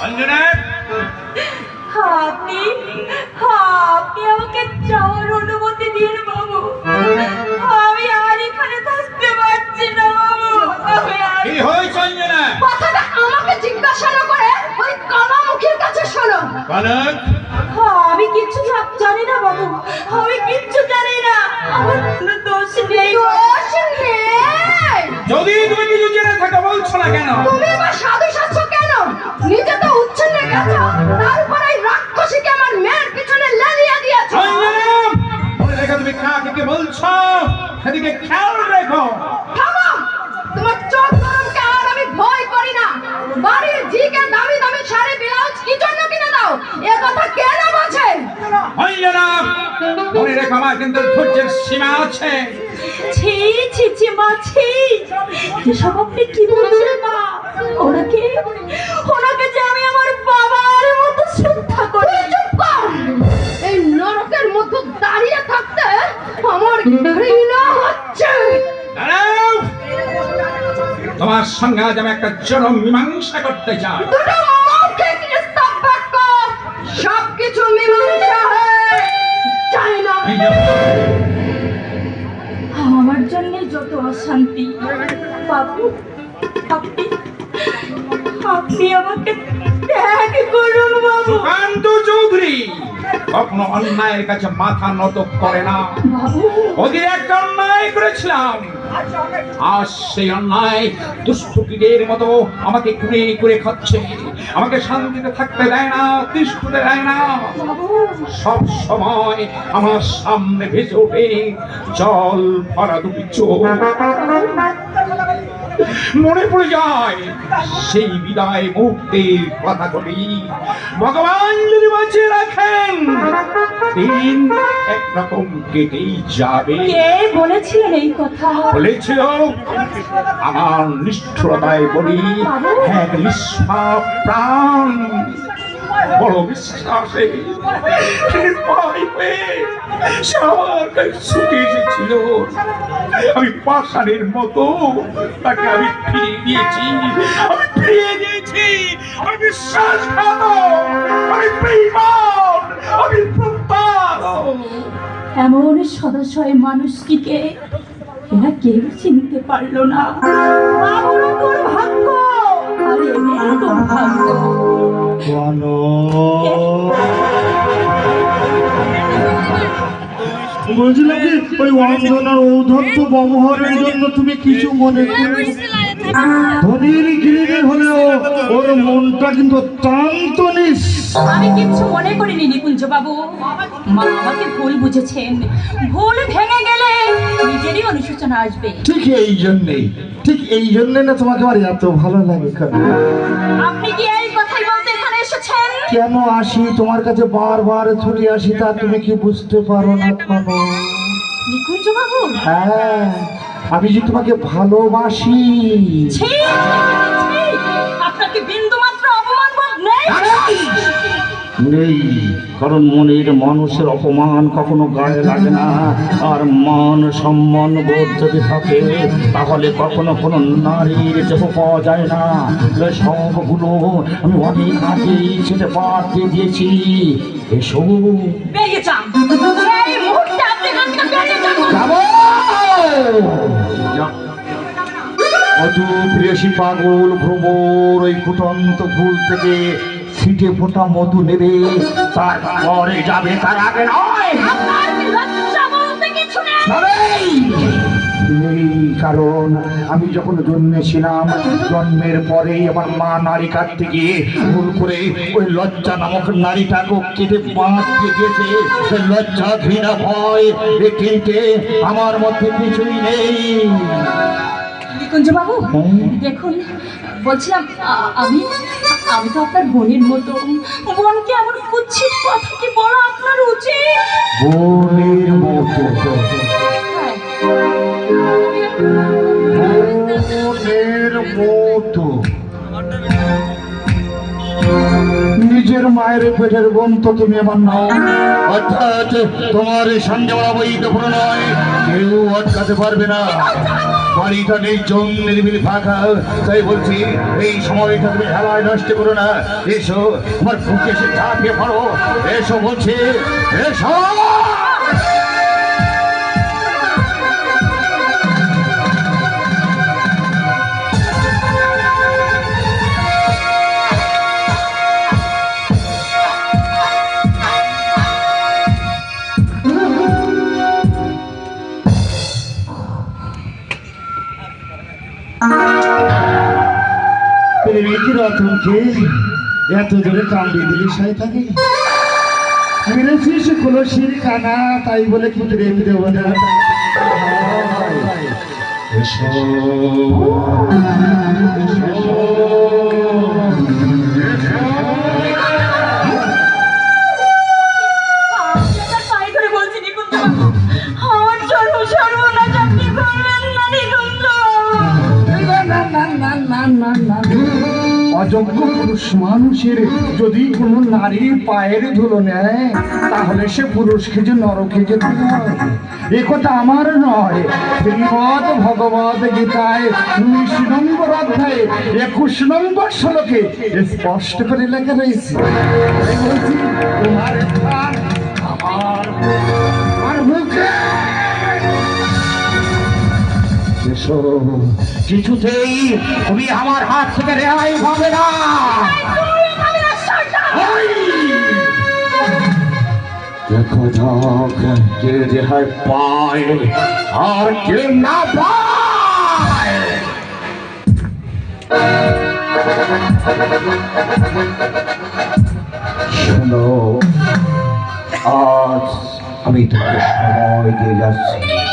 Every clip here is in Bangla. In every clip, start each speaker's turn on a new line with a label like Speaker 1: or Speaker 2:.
Speaker 1: 안전해!
Speaker 2: কনক
Speaker 1: আমি কিচ্ছু জানি না বাবু। আমি কিচ্ছু জানি না। আমার কোনো দোষ নেই। দোষ নেই?
Speaker 2: যদি তুমি কিছু জেনে থাকো বলছো না কেন?
Speaker 1: তুমি এবার সাধু সাচ্ছ কেন? নিজে তো উচ্ছন্নে গেছো তারপর এই রাক্ষসীকে আমার মেয়ের পিছনে লেলিয়ে দিয়েছ।
Speaker 2: তুমি কাকে বলছো? সেদিকে খেয়াল কিন্তু ধৈর্যের সীমা আছে।
Speaker 1: ছি ছি ছি মা ছি। এসব আপনি কি বলছেন মা? ওনাকে ওনাকে যে আমি আমার বাবার মতো শ্রদ্ধা করি। চুপ কর এই নরকের মধ্যে দাঁড়িয়ে থাকতে আমার ঘৃণা হচ্ছে।
Speaker 2: তোমার সঙ্গে আজ আমি একটা জনম মীমাংসা করতে চাই।
Speaker 1: আমার জন্য যত অশান্তি বাবু আপনি আপনি আমাকে ত্যাগ করুন বাবু
Speaker 2: সুকান্ত চৌধুরী কখনো অন্যায়ের কাছে মাথা নত করে না। ওদের একটা অন্যায় করেছিলাম। আজ সেই অন্যায় দুষ্টুকিদের মতো আমাকে কুড়ে করে খাচ্ছে। আমাকে শান্তিতে থাকতে দেয় না, তিষ্ঠতে দেয় না। সব সময় আমার সামনে ভেজে ওঠে জল ভরা দুটি চোখ। মনে পড়ে যায় সেই বিদায় মুহূর্তের কথা করি ভগবান যদি বাঁচিয়ে রাখেন দিন একরকম কেটেই যাবে।
Speaker 1: কে বলেছিলেন এই কথা?
Speaker 2: বলেছিল আমার নিষ্ঠুরতায় বলি এক নিষ্পাপ প্রাণ বড় বিশ্বাসে নির্ভয় সে আমার কাছে ছুটে এসেছিল। আমি পাষাণের মতো তাকে আমি ফিরিয়ে দিয়েছি। আমি ফিরিয়ে দিয়েছি। আমি বিশ্বাসঘাতক আমি বেঈমান। আমি
Speaker 1: এমন সদাশয় মানুষটিকে এরা কেউ চিনতে পারল না। বাবুর তোর ভাগ্য। আর তোর ভাগ্য।
Speaker 3: বলছিলাম কি ওই অঞ্জনার ঔধত্য ব্যবহারের জন্য তুমি কিছু মনে ধনির গিরিনি হলেও ওর মনটা কিন্তু অত্যন্ত নিস।
Speaker 1: আমি কিচ্ছু মনে করিনি নিকুঞ্জ বাবু মা আমাকে ভুল বুঝেছেন। ভুল ভেঙে গেলে নিজেরই অনুশোচনা আসবে।
Speaker 3: ঠিক এই জন্যেই ঠিক এই জন্যে না তোমাকে আমার এত ভালো লাগে
Speaker 1: আপনি কি
Speaker 3: কেন আসি? তোমার কাছে বারবার ছুটে আসি তা তুমি কি বুঝতে পারো না কেন হ্যাঁ আমি যে তোমাকে ভালোবাসি।
Speaker 1: নেই।
Speaker 3: কারণ মনের মানুষের অপমান কখনো গায়ে লাগে না। আর মান সম্মান বোধ যদি থাকে তাহলে কখনো কোনো নারীর দেহ পাওয়া যায় না। সবগুলো আমি অনেক আগেই ছেড়ে বাদ দিয়ে দিয়েছি। এসো। প্রিয়সী পাগল ভ্রমর ওই ফুটন্ত ফুল থেকে ছিটে ফোটা মধু নেবে। তারপরে যাবে তার আগে নয়। কারণ আমি যখন জন্মেছিলাম জন্মের পরে আমার মা নারী কাটতে গিয়ে ভুল করে ওই লজ্জা নামক নারীটাকে কেটে দিয়ে দিয়েছে। সে লজ্জা ঘৃণা ভয় এটিতে আমার মধ্যে কিছুই নেই।
Speaker 1: নিকুঞ্জ বাবু দেখুন বলছিলাম আমি আমি তো আপনার বোনের মতো। বোনকে এমন কুচ্ছিত কথা কি বলা আপনার উচিত?
Speaker 3: বোনের মতো।
Speaker 1: হ্যাঁ।
Speaker 3: মতো। নিজের মায়ের পেটের বোন তো তুমি আমার নাও। অর্থাৎ তোমার সঙ্গে সঞ্জয় বৈধ নয়। কেউ আটকাতে পারবে না। বাড়িটা নেই জন নিরিবিলি ফাঁকা। তাই বলছি, এই সময়টা তুমি হেলায় নষ্ট করো না। এসো আমার বুকে এসে ঝাঁপিয়ে পড়ো। এসো বলছি, এসো! রতনকে এত জোরে কামড়ে দিলি থাকে মেরেছিস কলসির কানা তাই বলে কি প্রেম দেব না। এসো। মানুষের যদি কোনো নারীর পায়ের ধুলো নেয়, তাহলে সে পুরুষকে যে নরকে যেতে হয় এ কথা আমার নয়। শ্রীমদ ভগবত গীতায় উনিশ নম্বর অধ্যায়ে একুশ নম্বর শ্লোকে স্পষ্ট করে লেখা রয়েছে আমার আমার মুখে এসো কিছুতেই তুমি আমার হাত থেকে রেহাই পাবে না। দেখো যাক কে রেহাই পায় আর কে না পায়। শোনো আজ আমি তোমাকে সময় দিয়ে যাচ্ছি।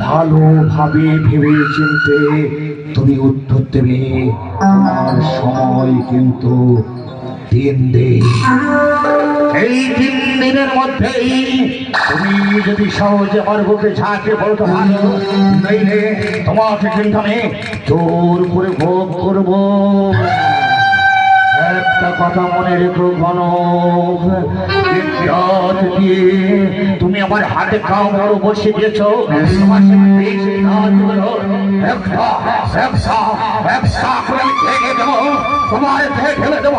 Speaker 3: ভালোভাবে ভেবে চিনতে তুমি উত্তর দেবে তোমার সময় কিন্তু দিন এই তিন দিনের মধ্যেই তুমি যদি সহজে আমার বুকে ঝাঁকে বলতে পারো তোমাকে কিন্তু আমি জোর করে ভোগ করব। একটা কথা মনে রেখো দিয়ে তুমি আমার হাতে কামড় বসে দিয়েছ তোমার তোমার ঢেলে দেবো।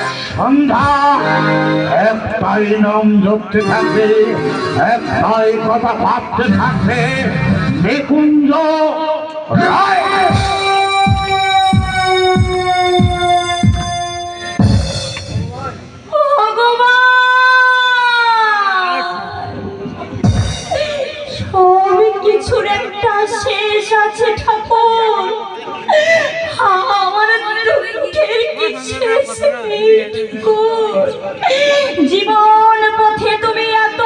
Speaker 3: সন্ধ্যা। একটাই নাম ধরতে থাকবে, একটাই কথা ভাবতে থাকবে। নিকুঞ্জ
Speaker 1: একটা শেষ আছে ঠাকুর। আমার জীবন পথে তুমি এত